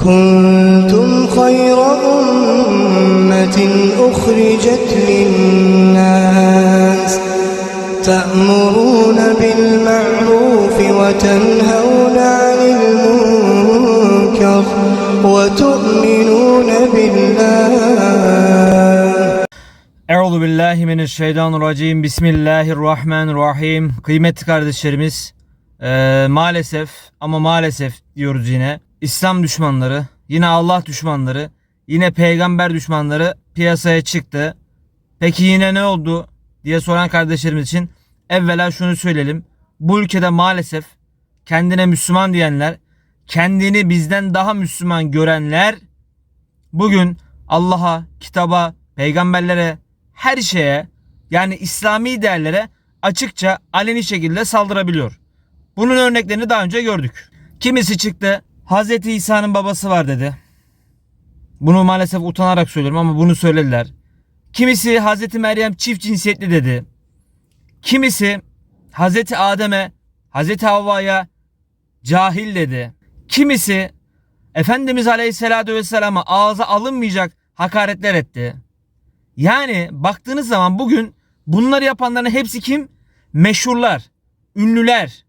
كنتم خير أمة أخرجت للناس تأمرون بالمعروف وتنهون عن المنكر وتؤمنون بالله Euzu billahi mineşşeytanirracim. Bismillahirrahmanirrahim. Kıymetli kardeşlerimiz, eee, maalesef ama maalesef diyoruz yine İslam düşmanları, yine Allah düşmanları, yine peygamber düşmanları piyasaya çıktı. Peki yine ne oldu diye soran kardeşlerimiz için evvela şunu söyleyelim. Bu ülkede maalesef kendine Müslüman diyenler, kendini bizden daha Müslüman görenler bugün Allah'a, kitaba, peygamberlere, her şeye yani İslami değerlere açıkça aleni şekilde saldırabiliyor. Bunun örneklerini daha önce gördük. Kimisi çıktı Hazreti İsa'nın babası var dedi. Bunu maalesef utanarak söylüyorum ama bunu söylediler. Kimisi Hazreti Meryem çift cinsiyetli dedi. Kimisi Hazreti Adem'e, Hazreti Havva'ya cahil dedi. Kimisi Efendimiz Aleyhisselatü Vesselam'a ağza alınmayacak hakaretler etti. Yani baktığınız zaman bugün bunları yapanların hepsi kim? Meşhurlar, ünlüler.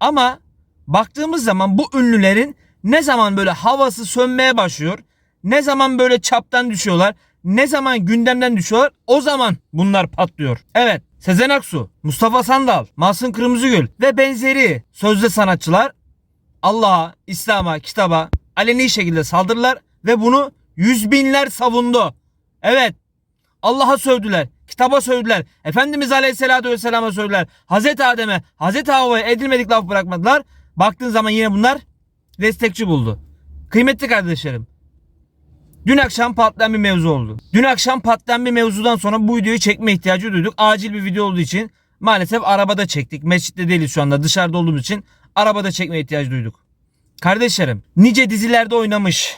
Ama baktığımız zaman bu ünlülerin ne zaman böyle havası sönmeye başlıyor, ne zaman böyle çaptan düşüyorlar, ne zaman gündemden düşüyorlar o zaman bunlar patlıyor. Evet Sezen Aksu, Mustafa Sandal, Mahsun Kırmızıgül ve benzeri sözde sanatçılar Allah'a, İslam'a, kitaba aleni şekilde saldırdılar ve bunu yüz binler savundu. Evet Allah'a sövdüler, kitaba sövdüler, Efendimiz Aleyhisselatü Vesselam'a sövdüler, Hazreti Adem'e, Hazreti Havva'ya edilmedik laf bırakmadılar. Baktığın zaman yine bunlar destekçi buldu. Kıymetli kardeşlerim, Dün akşam patlayan bir mevzu oldu. Dün akşam patlayan bir mevzudan sonra bu videoyu çekme ihtiyacı duyduk. Acil bir video olduğu için maalesef arabada çektik. Mescitte değiliz şu anda dışarıda olduğumuz için arabada çekme ihtiyacı duyduk. Kardeşlerim nice dizilerde oynamış.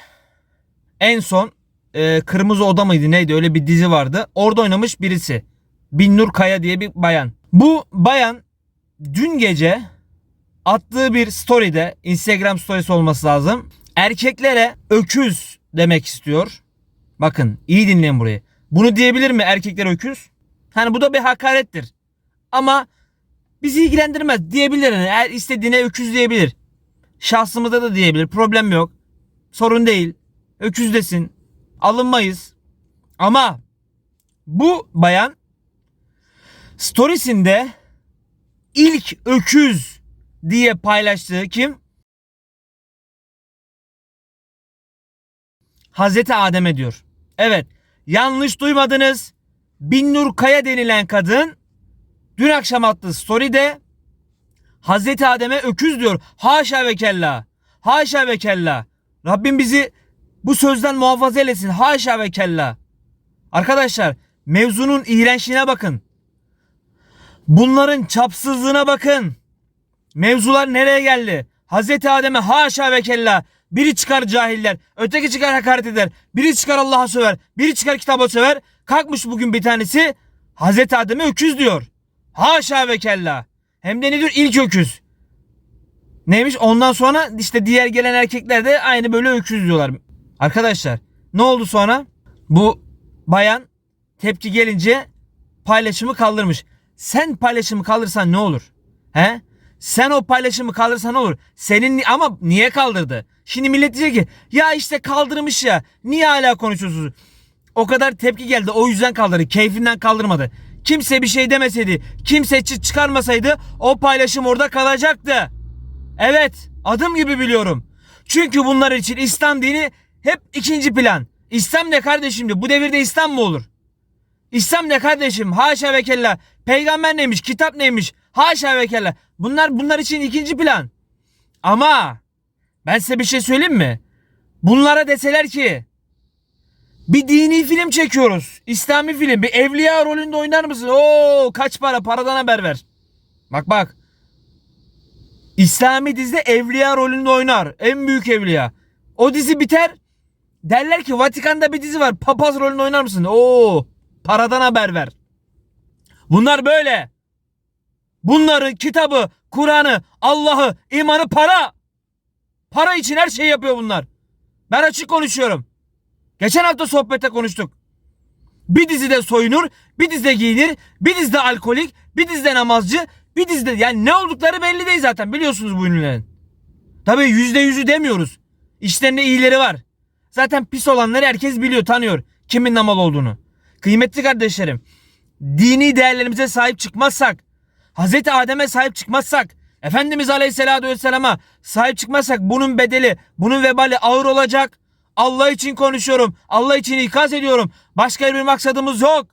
En son e, Kırmızı Oda mıydı neydi öyle bir dizi vardı. Orada oynamış birisi. Binnur Kaya diye bir bayan. Bu bayan dün gece attığı bir story'de Instagram story'si olması lazım. Erkeklere öküz demek istiyor. Bakın iyi dinleyin burayı. Bunu diyebilir mi erkekler öküz? Hani bu da bir hakarettir. Ama bizi ilgilendirmez diyebilir. Yani eğer istediğine öküz diyebilir. Şahsımıza da diyebilir. Problem yok. Sorun değil. Öküz desin. Alınmayız. Ama bu bayan storiesinde ilk öküz diye paylaştığı kim? Hazreti Adem'e diyor. Evet yanlış duymadınız. Binnur Kaya denilen kadın dün akşam attığı story'de Hazreti Adem'e öküz diyor. Haşa ve kella. Haşa ve kella. Rabbim bizi bu sözden muhafaza eylesin. Haşa ve kella. Arkadaşlar mevzunun iğrençliğine bakın. Bunların çapsızlığına bakın. Mevzular nereye geldi? Hazreti Adem'e haşa ve kella. Biri çıkar cahiller, öteki çıkar hakaret eder. Biri çıkar Allah'a söver, biri çıkar kitaba söver. Kalkmış bugün bir tanesi Hazreti Adem'e öküz diyor. Haşa ve kella. Hem de ne diyor? İlk öküz. Neymiş? Ondan sonra işte diğer gelen erkekler de aynı böyle öküz diyorlar. Arkadaşlar ne oldu sonra? Bu bayan tepki gelince paylaşımı kaldırmış. Sen paylaşımı kaldırsan ne olur? He? Sen o paylaşımı kaldırsan olur? Senin ama niye kaldırdı? Şimdi millet diyecek ki ya işte kaldırmış ya. Niye hala konuşuyorsunuz? O kadar tepki geldi. O yüzden kaldırdı. Keyfinden kaldırmadı. Kimse bir şey demeseydi, kimse çıt çıkarmasaydı o paylaşım orada kalacaktı. Evet, adım gibi biliyorum. Çünkü bunlar için İslam dini hep ikinci plan. İslam ne kardeşim. Bu devirde İslam mı olur? İslam ne kardeşim? Haşa ve kella. Peygamber neymiş? Kitap neymiş? Haşa ve kella. Bunlar bunlar için ikinci plan. Ama ben size bir şey söyleyeyim mi? Bunlara deseler ki bir dini film çekiyoruz. İslami film. Bir evliya rolünde oynar mısın? Oo kaç para? Paradan haber ver. Bak bak. İslami dizide evliya rolünde oynar. En büyük evliya. O dizi biter. Derler ki Vatikan'da bir dizi var. Papaz rolünde oynar mısın? Oo paradan haber ver. Bunlar böyle. Bunların kitabı, Kur'an'ı, Allah'ı, imanı para. Para için her şeyi yapıyor bunlar. Ben açık konuşuyorum. Geçen hafta sohbette konuştuk. Bir dizide soyunur, bir dizide giyinir, bir dizide alkolik, bir dizide namazcı, bir dizide yani ne oldukları belli değil zaten biliyorsunuz bu ünlülerin. Tabii yüzde yüzü demiyoruz. İşlerinde iyileri var. Zaten pis olanları herkes biliyor, tanıyor. Kimin namal olduğunu. Kıymetli kardeşlerim, dini değerlerimize sahip çıkmazsak, Hazreti Adem'e sahip çıkmazsak, Efendimiz Aleyhisselatü Vesselam'a sahip çıkmazsak bunun bedeli, bunun vebali ağır olacak. Allah için konuşuyorum. Allah için ikaz ediyorum. Başka bir maksadımız yok.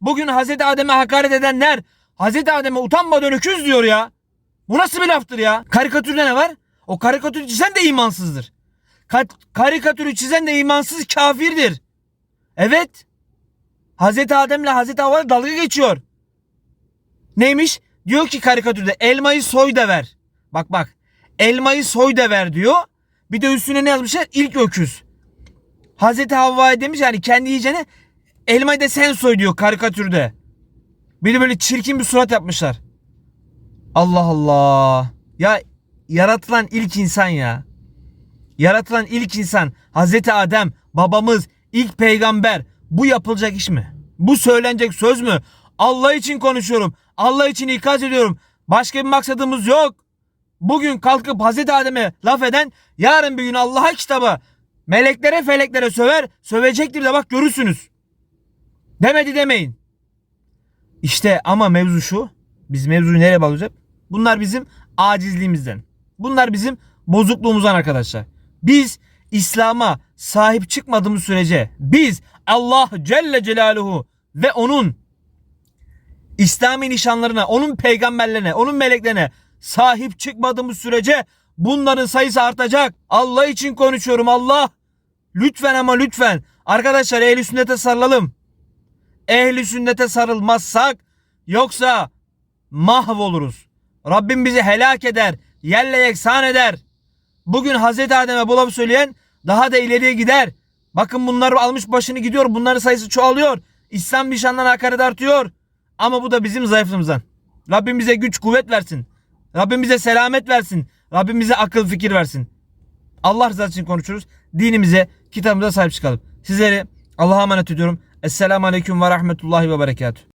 Bugün Hazreti Adem'e hakaret edenler Hazreti Adem'e utanmadan öküz diyor ya. Bu nasıl bir laftır ya? Karikatürde ne var? O karikatürü çizen de imansızdır. Ka- karikatürü çizen de imansız kafirdir. Evet. Hazreti Adem'le Hazreti Havva dalga geçiyor. Neymiş? Diyor ki karikatürde elmayı soy da ver. Bak bak. Elmayı soy da ver diyor. Bir de üstüne ne yazmışlar? İlk öküz. Hazreti Havva'ya demiş yani kendi yiyeceğine elmayı da sen soy diyor karikatürde. Bir de böyle çirkin bir surat yapmışlar. Allah Allah. Ya yaratılan ilk insan ya. Yaratılan ilk insan Hazreti Adem babamız ilk peygamber. Bu yapılacak iş mi? Bu söylenecek söz mü? Allah için konuşuyorum. Allah için ikaz ediyorum. Başka bir maksadımız yok. Bugün kalkıp Hazreti Adem'e laf eden yarın bir gün Allah'a kitabı meleklere feleklere söver sövecektir de bak görürsünüz. Demedi demeyin. İşte ama mevzu şu. Biz mevzuyu nereye bağlıyoruz hep? Bunlar bizim acizliğimizden. Bunlar bizim bozukluğumuzdan arkadaşlar. Biz İslam'a sahip çıkmadığımız sürece biz Allah Celle Celaluhu ve onun İslami nişanlarına, onun peygamberlerine, onun meleklerine sahip çıkmadığımız sürece bunların sayısı artacak. Allah için konuşuyorum Allah. Lütfen ama lütfen. Arkadaşlar ehli sünnete sarılalım. Ehli sünnete sarılmazsak yoksa mahvoluruz. Rabbim bizi helak eder, yerle yeksan eder. Bugün Hazreti Adem'e bu lafı söyleyen daha da ileriye gider. Bakın bunlar almış başını gidiyor. Bunların sayısı çoğalıyor. İslam nişanlarına hakaret artıyor. Ama bu da bizim zayıflığımızdan. Rabbim bize güç kuvvet versin. Rabbim bize selamet versin. Rabbim bize akıl fikir versin. Allah rızası için konuşuruz. Dinimize, kitabımıza sahip çıkalım. Sizleri Allah'a emanet ediyorum. Esselamu Aleyküm ve Rahmetullahi ve Berekatuhu.